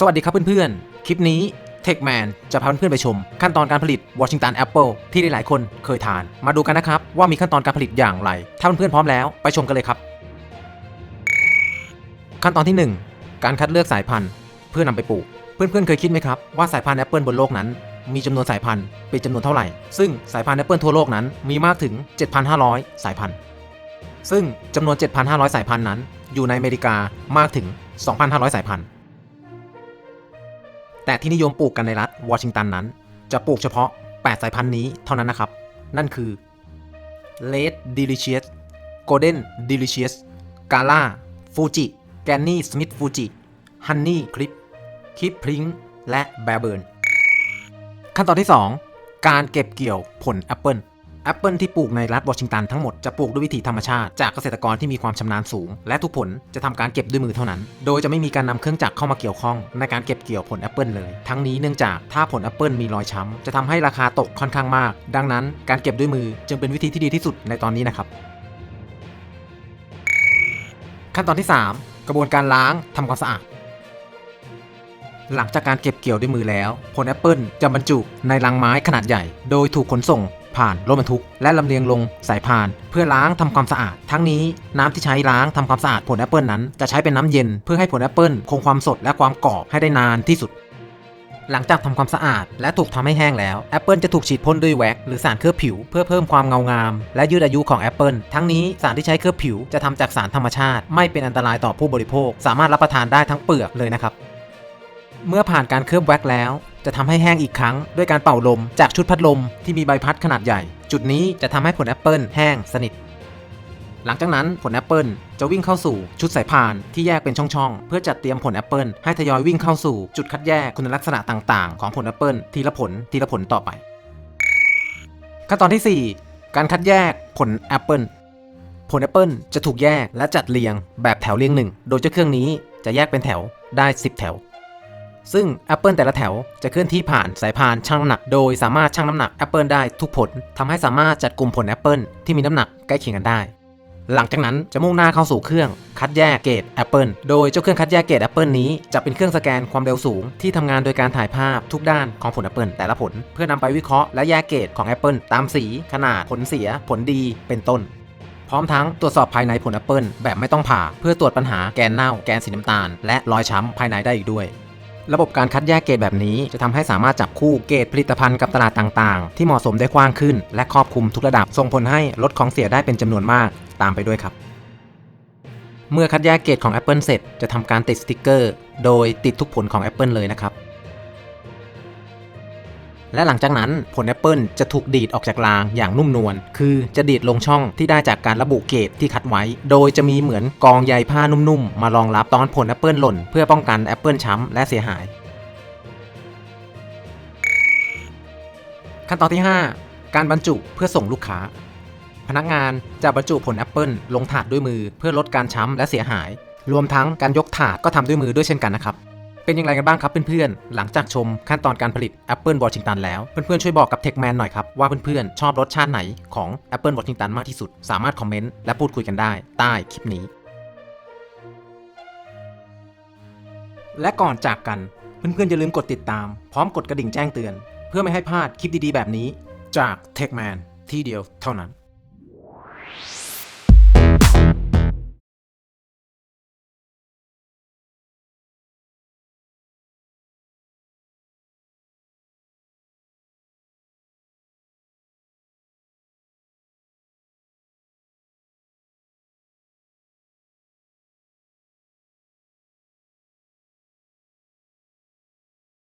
สวัสดีครับเพื่อนๆ คลิปนี้ TechMan จะพาเพื่อนๆไปชม ขั้นตอนการผลิต Washington Apple ที่หลายๆคนเคยทาน มาดูกันนะครับ ว่ามีขั้นตอนการผลิตอย่างไร ถ้าเพื่อนๆพร้อมแล้วไปชมกันเลยครับ ขั้นตอนที่ 1 การคัดเลือกสายพันธุ์เพื่อนำไปปลูก เพื่อนๆเคยคิดไหมครับว่าสายพันธุ์แอปเปิลบนโลกนั้นมีจำนวนสายพันธุ์เป็นจำนวนเท่าไหร่ ซึ่งสายพันธุ์แอปเปิลทั่วโลกนั้นมีมากถึง 7,500 สายพันธุ์ ซึ่งจำนวน 7,500 สายพันธุ์นั้น อยู่ในอเมริกามากถึง 2,500 สายพันธุ์ แต่ที่นิยมปลูกกันในรัฐวอชิงตันนั้น จะปลูกเฉพาะ 8 สายพันธุ์นี้เท่านั้นนะครับ นั่นคือ Red Delicious Golden Delicious Gala Fuji Granny Smith Fuji Honey Clip Keep Pring และ Bear Burn ขั้นตอนที่ 2 การเก็บเกี่ยวผลแอปเปิล แอปเปิลที่ปลูกในรัฐวอชิงตันทั้งหมดจะปลูกด้วยวิธีธรรมชาติจากเกษตรกรที่มีความชำนาญสูง และทุกผลจะทำการเก็บด้วยมือเท่านั้น โดยจะไม่มีการนำเครื่องจักรเข้ามาเกี่ยวข้องในการเก็บเกี่ยวผลแอปเปิลเลย ทั้งนี้เนื่องจากถ้าผลแอปเปิลมีรอยช้ำจะทำให้ราคาตกค่อนข้างมาก ดังนั้นการเก็บด้วยมือจึงเป็นวิธีที่ดีที่สุดในตอนนี้นะครับ ขั้นตอนที่ 3 กระบวนการล้างทำความสะอาดหลังจากการเก็บเกี่ยวด้วยมือแล้ว ผลแอปเปิลจะบรรจุในลังไม้ขนาดใหญ่ โดยถูกขนส่ง ผ่านรถบรรทุก และลำเลียงลงสายพาน เพื่อล้างทำความสะอาด ทั้งนี้น้ำที่ใช้ล้างทำความสะอาดผลแอปเปิลนั้นจะใช้เป็นน้ำเย็นเพื่อให้ผลแอปเปิลคงความสดและความกรอบให้ได้นานที่สุด หลังจากทำความสะอาด และถูกทำให้แห้งแล้วแอปเปิลจะถูกฉีดพ่นด้วยแว็กซ์หรือสารเคลือบผิวเพื่อเพิ่มความเงางาม และยืดอายุของแอปเปิลทั้งนี้สารที่ใช้เคลือบผิวจะทำจากสารธรรมชาติ ไม่เป็นอันตรายต่อผู้บริโภค สามารถรับประทานได้ทั้งเปลือกเลยนะครับเมื่อผ่านการเคลือบแว็กซ์แล้ว จะทำให้แห้งอีกครั้งด้วยการเป่าลมจากชุดพัดลมที่มีใบพัดขนาดใหญ่ จุดนี้จะทำให้ผลแอปเปิลแห้งสนิท หลังจากนั้นผลแอปเปิลจะวิ่งเข้าสู่ชุดสายพานที่แยกเป็นช่องๆ เพื่อจัดเตรียมผลแอปเปิลให้ทยอยวิ่งเข้าสู่จุดคัดแยกคุณลักษณะต่างๆ ของผลแอปเปิลทีละผลทีละผลต่อไป ขั้นตอนที่ 4 การคัดแยกผลแอปเปิลผลแอปเปิลจะถูกแยกและจัดเรียงแบบแถวเรียงหนึ่ง โดยเจ้าเครื่องนี้จะแยกเป็นแถวได้ 10 แถว ซึ่งแอปเปิลแต่ละแถวจะเคลื่อนที่ผ่านสายพานชั่งน้ำหนัก โดยสามารถชั่งน้ำหนักแอปเปิลได้ทุกผลทำให้สามารถจัดกลุ่มผลแอปเปิลที่มีน้ำหนักใกล้เคียงกันได้ หลังจากนั้นจะมุ่งหน้าเข้าสู่เครื่องคัดแยกเกรดแอปเปิลโดยเจ้าเครื่องคัดแยกเกรดแอปเปิลนี้จะเป็นเครื่องสแกนความเร็วสูง ที่ทำงานโดยการถ่ายภาพทุกด้านของผลแอปเปิลแต่ละผล เพื่อนำไปวิเคราะห์และแยกเกรดของแอปเปิลตามสีขนาดผลเสีย ผลดีเป็นต้นพร้อมทั้งตรวจสอบภายในผลแอปเปิลแบบไม่ต้องผ่า เพื่อตรวจปัญหาแกนเน่า แกนสีน้ำตาล และรอยช้ำภายในได้อีกด้วย ระบบการคัดแยกเกรดแบบนี้ จะทำให้สามารถจับคู่เกรดผลิตภัณฑ์กับตลาดต่างๆ ที่เหมาะสมได้กว้างขึ้น และครอบคลุมทุกระดับส่งผลให้ลดของเสียได้เป็นจำนวนมากตามไปด้วยครับ เมื่อคัดแยกเกรดของ Apple เสร็จจะทำการติดสติกเกอร์ โดยติดทุกผลของ Apple เลยนะครับ และหลังจากนั้นผล Apple จะถูกดีดออกจากรางอย่างนุ่มนวล คือจะดีดลงช่องที่ได้จากการระบุเกรดที่คัดไว้ โดยจะมีเหมือนกองใยผ้านุ่มๆ มารองรับตอนผล Apple หล่น เพื่อป้องกัน Apple ช้ำและเสียหาย ขั้นตอนที่ 5 การบรรจุเพื่อส่งลูกค้า พนักงานจะบรรจุผลแอปเปิลลงถาดด้วยมือเพื่อลดการช้ำและเสียหาย รวมทั้งการยกถาดก็ทำด้วยมือด้วยเช่นกันนะครับ เป็นอย่างไรกันบ้างครับเพื่อนๆ หลังจากชมขั้นตอนการผลิต Apple Washington แล้ว เพื่อนๆ ช่วยบอกกับ TechMan หน่อยครับ ว่าเพื่อนๆ ชอบรสชาติไหนของ Apple Washington มากที่สุด สามารถคอมเมนต์และพูดคุยกันได้ใต้คลิปนี้ และก่อนจากกัน เพื่อนๆอย่าลืมกดติดตาม พร้อมกดกระดิ่งแจ้งเตือน เพื่อไม่ให้พลาดคลิปดีๆ แบบนี้ จาก TechMan ที่เดียวเท่านั้น